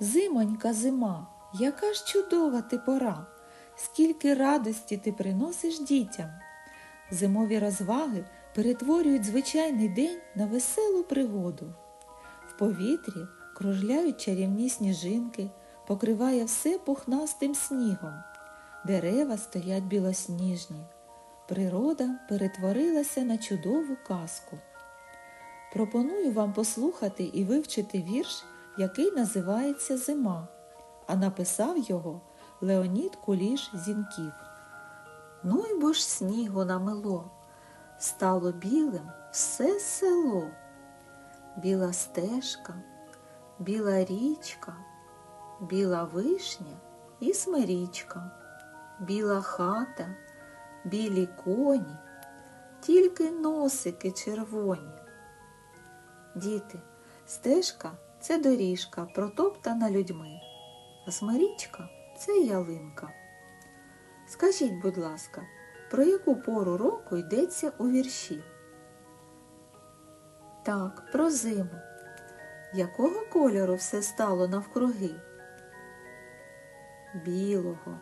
Зимонька зима, яка ж чудова ти пора, скільки радості ти приносиш дітям. Зимові розваги перетворюють звичайний день на веселу пригоду. Повітрі кружляють чарівні сніжинки, покриває все пухнастим снігом. Дерева стоять білосніжні. Природа перетворилася на чудову казку. Пропоную вам послухати і вивчити вірш, який називається Зима, а написав його Леонід Куліш Зінків. Ну й бо ж снігу намело, стало білим все село. Біла стежка, біла річка, біла вишня і смирічка, біла хата, білі коні, тільки носики червоні. Діти, стежка це доріжка, протоптана людьми, а смирічка це ялинка. Скажіть, будь ласка, про яку пору року йдеться у вірші? Так, про зиму. Якого кольору все стало навкруги? Білого.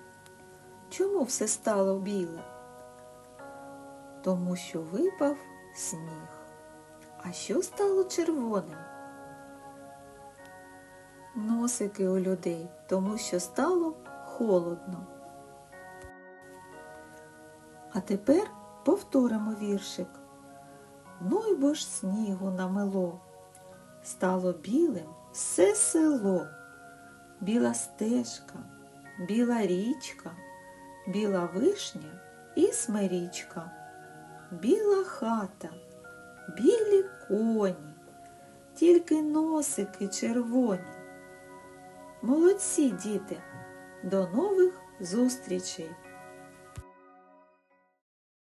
Чому все стало біле? Тому що випав сніг. А що стало червоним? Носики у людей, тому що стало холодно. А тепер повторимо віршик. Ну й бо ж снігу намело. Стало білим все село, біла стежка, біла річка, біла вишня і смирічка, біла хата, білі коні, тільки носики червоні. Молодці, діти! До нових зустрічей!